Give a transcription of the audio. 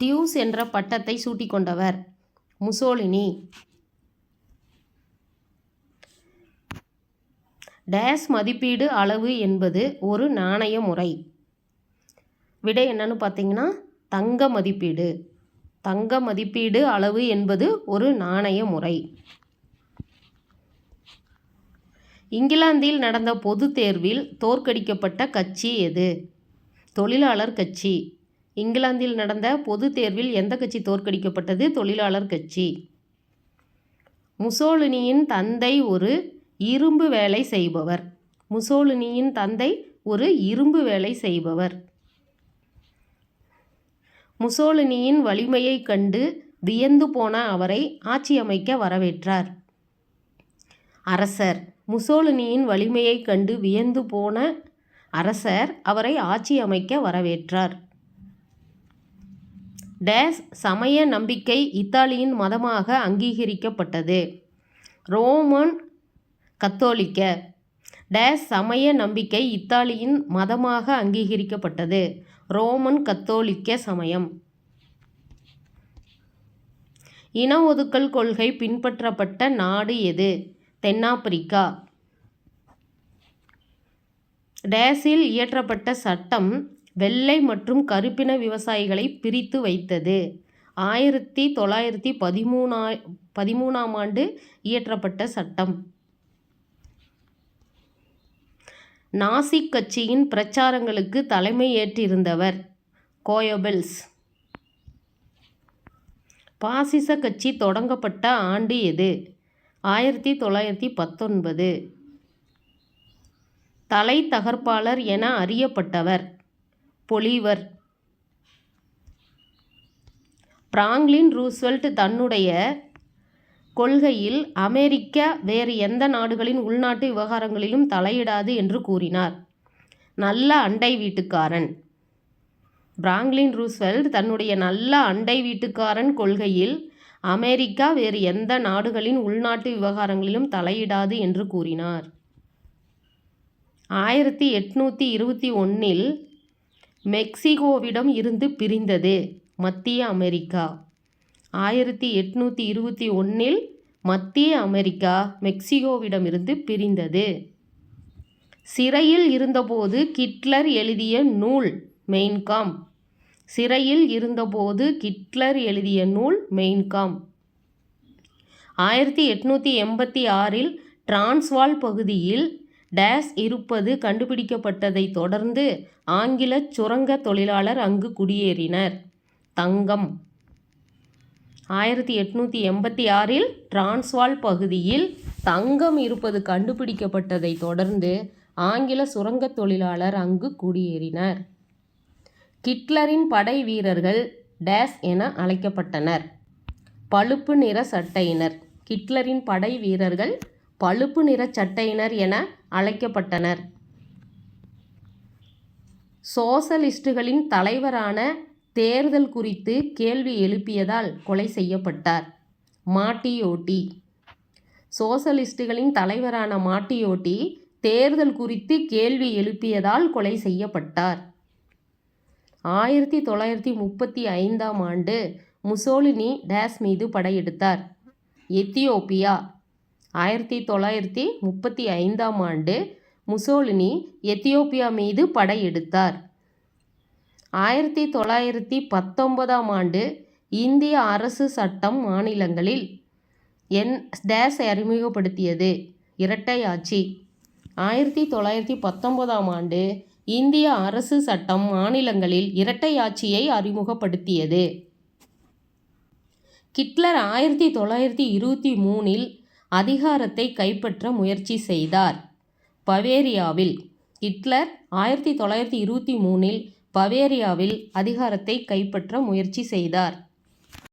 டியூஸ் என்ற பட்டத்தை சூட்டிக்கொண்டவர். Mussolini. Days மதிப்பீடு அளவு என்பது ஒரு நாணய முறை. விடை என்னன்னு பார்த்தீங்கன்னா தங்க மதிப்பீடு. தங்க மதிப்பீடு அளவு என்பது ஒரு நாணய முறை. இங்கிலாந்தில் நடந்த பொது தேர்வில் தோற்கடிக்கப்பட்ட கட்சி எது? தொழிலாளர் கட்சி. இங்கிலாந்தில் நடந்த பொது தேர்வில் எந்த கட்சி தோற்கடிக்கப்பட்டது? தொழிலாளர் கட்சி. முசோலினியின் தந்தை ஒரு இரும்பு வேலை செய்பவர். முசோலினியின் தந்தை ஒரு இரும்பு வேலை செய்பவர். முசோலினியின் வலிமையைக் கண்டு வியந்து போன அவரை ஆட்சியமைக்க வரவேற்றார். அரசர். முசோலினியின் வலிமையைக் கண்டு வியந்து போன அரசர் அவரை ஆட்சி அமைக்க வரவேற்றார். டேஸ் சமய நம்பிக்கை இத்தாலியின் மதமாக அங்கீகரிக்கப்பட்டது. ரோமன் கத்தோலிக்க. டேஸ் சமய நம்பிக்கை இத்தாலியின் மதமாக அங்கீகரிக்கப்பட்டது. ரோமன் கத்தோலிக்க சமயம். இன ஒதுக்கல் கொள்கை பின்பற்றப்பட்ட நாடு எது? தென்னாப்பிரிக்கா. டேஸில் இயற்றப்பட்ட சட்டம் வெள்ளை மற்றும் கருப்பின விவசாயிகளை பிரித்து வைத்தது. ஆயிரத்தி தொள்ளாயிரத்தி பதிமூணா பதிமூணாம் ஆண்டு இயற்றப்பட்ட சட்டம். நாசிக் கட்சியின் பிரச்சாரங்களுக்கு தலைமை ஏற்றிருந்தவர் கோயபெல்ஸ். பாசிச கட்சி தொடங்கப்பட்ட ஆண்டு எது? ஆயிரத்தி தொள்ளாயிரத்தி பத்தொன்பது. தலை தகர்ப்பாளர் என அறியப்பட்டவர் பொலிவர். பிராங்க்லின் ரூஸ்வெல்ட் தன்னுடைய கொள்கையில் அமெரிக்கா வேறு எந்த நாடுகளின் உள்நாட்டு விவகாரங்களிலும் தலையிடாது என்று கூறினார். நல்ல அண்டை வீட்டுக்காரன். பிராங்க்லின் ரூஸ்வெல்ட் தன்னுடைய நல்ல அண்டை வீட்டுக்காரன் கொள்கையில் அமெரிக்கா வேறு எந்த நாடுகளின் உள்நாட்டு விவகாரங்களிலும் தலையிடாது என்று கூறினார். ஆயிரத்தி எட்நூற்றி இருபத்தி ஒன்றில் மெக்சிகோவிடம் இருந்து பிரிந்தது. மத்திய அமெரிக்கா. ஆயிரத்தி எட்நூற்றி இருபத்தி ஒன்றில் மத்திய அமெரிக்கா மெக்சிகோவிடமிருந்து பிரிந்தது. சிறையில் இருந்தபோது கிட்லர் எழுதிய நூல் மெயின்காம். சிறையில் இருந்தபோது கிட்லர் எழுதிய நூல் மெயின்காம். ஆயிரத்தி எட்நூற்றி எண்பத்தி ஆறில் டிரான்ஸ்வால் பகுதியில் டேஸ் இருப்பது கண்டுபிடிக்கப்பட்டதைத் தொடர்ந்து ஆங்கில சுரங்க தொழிலாளர் அங்கு குடியேறினர். தங்கம். ஆயிரத்தி எட்நூற்றி எண்பத்தி ஆறில் டிரான்ஸ்வால் பகுதியில் தங்கம் இருப்பது கண்டுபிடிக்கப்பட்டதைத் தொடர்ந்து ஆங்கில சுரங்க தொழிலாளர் அங்கு குடியேறினர். கிட்லரின் படை வீரர்கள் டேஸ் என அழைக்கப்பட்டனர். பழுப்பு நிற சட்டையினர். கிட்லரின் படை வீரர்கள் பழுப்பு நிற சட்டையினர் என அழைக்கப்பட்டனர். சோசலிஸ்டுகளின் தலைவரான தேர்தல் குறித்து கேள்வி எழுப்பியதால் கொலை செய்யப்பட்டார். மாட்டியோட்டி. சோசலிஸ்டுகளின் தலைவரான மாட்டியோட்டி தேர்தல் குறித்து கேள்வி எழுப்பியதால் கொலை செய்யப்பட்டார். ஆயிரத்தி தொள்ளாயிரத்தி முப்பத்தி ஐந்தாம் ஆண்டு முசோலினி டேஸ் மீது படையெடுத்தார். எத்தியோப்பியா. ஆயிரத்தி தொள்ளாயிரத்தி முப்பத்தி ஐந்தாம் ஆண்டு முசோலினி எத்தியோப்பியா மீது படையெடுத்தார் ஆயிரத்தி தொள்ளாயிரத்தி பத்தொன்பதாம் ஆண்டு இந்திய அரசு சட்டம் மாநிலங்களில் என் டேஸ் அறிமுகப்படுத்தியது. இரட்டை ஆட்சி. ஆயிரத்தி தொள்ளாயிரத்தி பத்தொன்பதாம் ஆண்டு இந்திய அரசு சட்டம் மாநிலங்களில் இரட்டை ஆட்சியை அறிமுகப்படுத்தியது. கிட்லர் ஆயிரத்தி தொள்ளாயிரத்தி இருபத்தி மூணில் அதிகாரத்தை கைப்பற்ற முயற்சி செய்தார். பவேரியாவில் ஹிட்லர் ஆயிரத்தி தொள்ளாயிரத்தி இருபத்தி மூணில் பவேரியாவில் அதிகாரத்தை கைப்பற்ற முயற்சி செய்தார்.